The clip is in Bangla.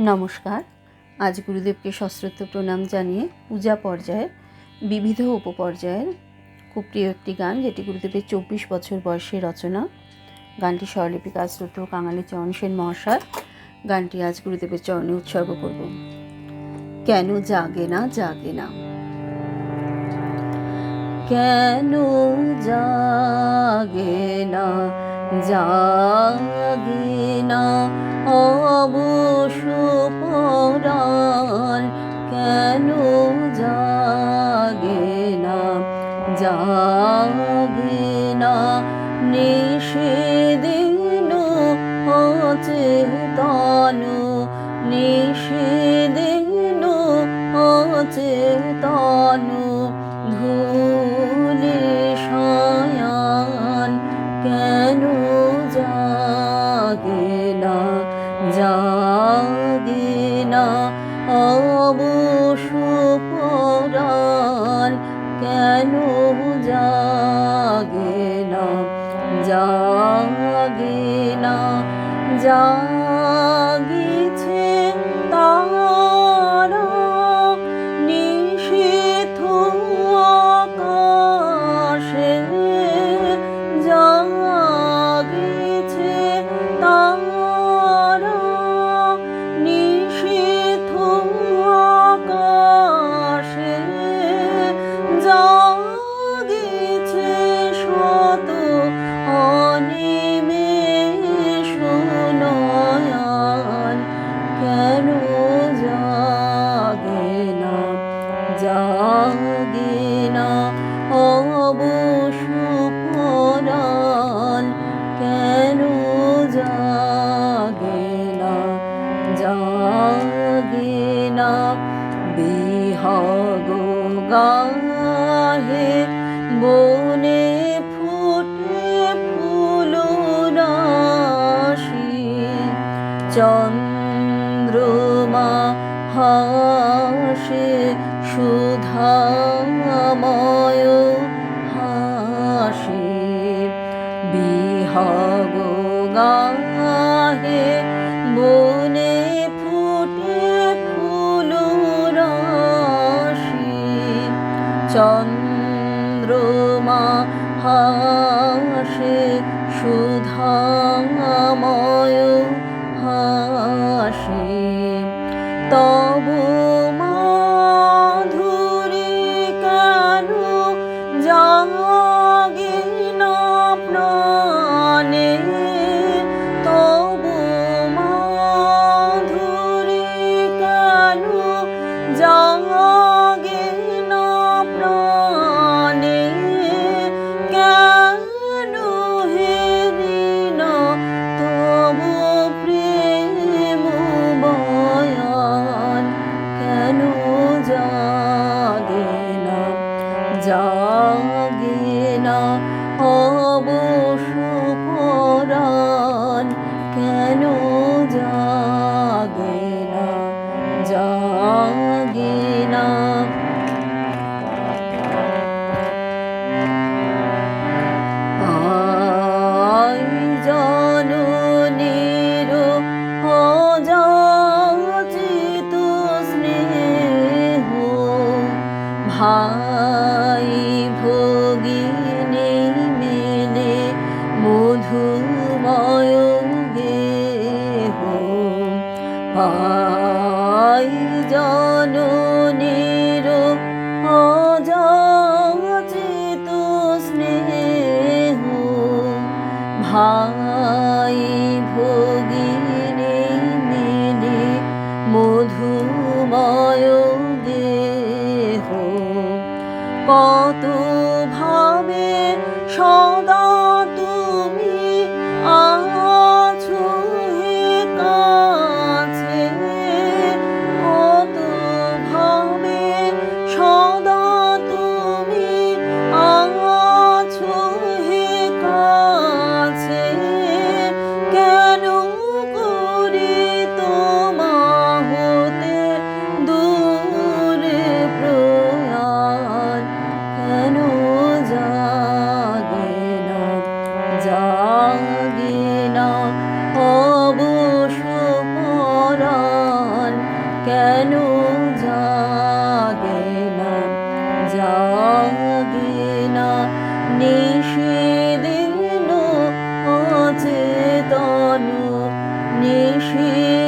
নমস্কার। আজ গুরুদেবকে সশ্রদ্ধ প্রণাম জানিয়ে পূজা পর্যায়ের বিবিধ উপপর্যায়ের খুব প্রিয় একটি গান, যেটি গুরুদেবের চব্বিশ বছর বয়সে রচনা। গানটি স্বরলিপিকা শ্রদ্ধ কাঙালি চরণ সেন মহাশয়। গানটি আজ গুরুদেবের চরণে উৎসর্গ করব। কেন জাগে না জাগে না? কেন জাগে না জাগে না? অবশ জাগিছে তারা জাগে না অবশ পরাণ কেন জাগে না জাগে না বিহগ গাহে বনে ফুটে ফুল রাশি চন্দ্রমা হাসে সুধাময় হাসি বিহগ গাহে বনে ফুটে ফুল রাশি। চন্দ্রমা হাসে সুধাময় হাসি। তব Oh. মধুময় গেহ পাই জননীর অযাচিত স্নেহ ভাই ভগিনী মিলে মধুময় দেহ কত ভাবে সদা কেন জাগে না? জাগে না। নিষেদিন অচেতন নিষেধ